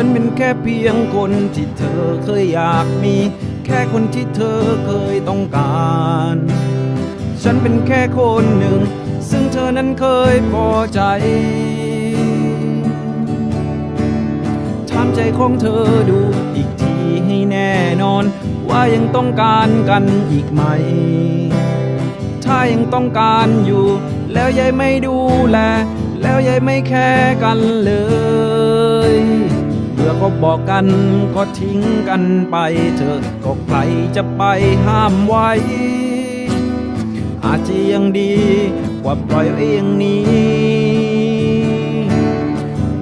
ฉันเป็นแค่เพียงคนที่เธอเคยอยากมี แค่คนที่เธอเคยต้องการ ฉันเป็นแค่คนหนึ่ง ซึ่งเธอนั้นเคยพอใจถามใจของเธอดูอีกทีให้แน่นอน ว่ายังต้องการกันอีกไหม ถ้ายังต้องการอยู่ แล้วยายไม่ดูแล แล้วยายไม่แค่กันเลย อก็บอกกันก็ทิ้งกันไปเถอะก็ใครจะไปห้ามไว้ อาจจะยังดีกว่าปล่อยไว้อย่างนี้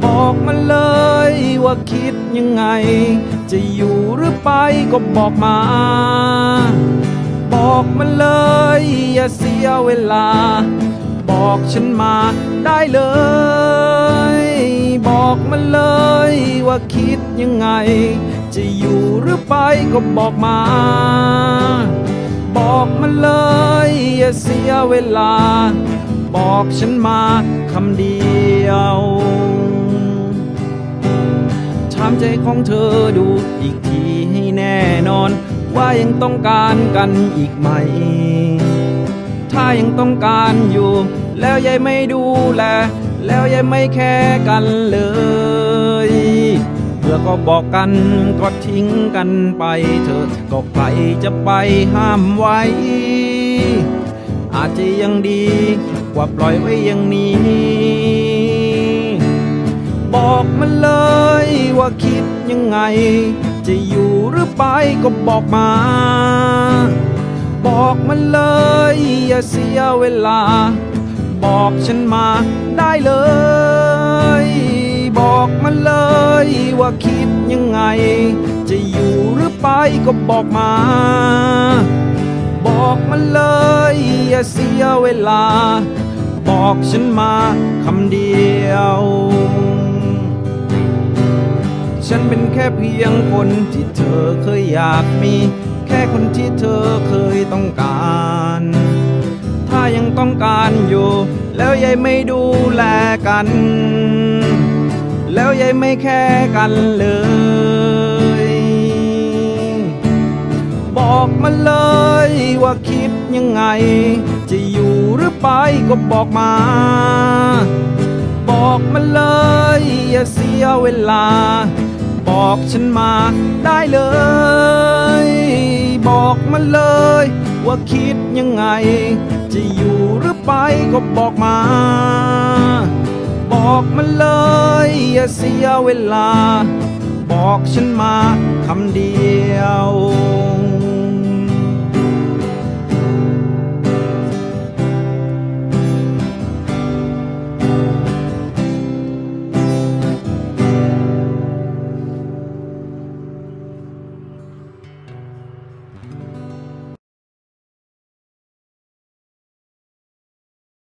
บอกมาเลยว่าคิดยังไง จะอยู่หรือไปก็บอกมา บอกมาเลยอย่าเสียเวลา บอกฉันมาได้เลย บอกมาเลย ว่าคิดยังไง จะอยู่หรือไปก็บอกมา บอกมาเลย อย่าเสียเวลา บอกฉันมาคำเดียวถามใจของเธอดูอีกทีให้แน่นอน ว่ายังต้องการกันอีกไหม ถ้ายังต้องการอยู่ แล้วยายไม่ดูแล แล้วยายไม่แค่กันเลย พื่อก็บอกกันก็ทิ้งกันไปเถอะก็ใครจะไปห้ามไว้ อาจจะยังดีกว่าปล่อยไว้อย่างนี้ บอกมาเลยว่าคิดยังไง จะอยู่หรือไปก็บอกมา บอกมาเลยอย่าเสียเวลา บอกฉันมาได้เลย ยว่าคิดยังไง จะอยู่หรือไปก็บอกมา บอกมาเลยอย่าเสียเวลา บอกฉันมาคำเดียว ฉันเป็นแค่เพียงคนที่เธอเคยอยากมี แค่คนที่เธอเคยต้องการ ถ้ายังต้องการอยู่ แล้วยายไม่ดูแลกัน แล้วยายไม่แค่กันเลย บอกมาเลยว่าคิดยังไง จะอยู่หรือไปก็บอกมา บอกมาเลยอย่าเสียเวลา บอกฉันมาได้เลย บอกมาเลยว่าคิดยังไง จะอยู่หรือไปก็บอกมา บอกมาเลย เสียเวลา บอกฉันมาคำเดียว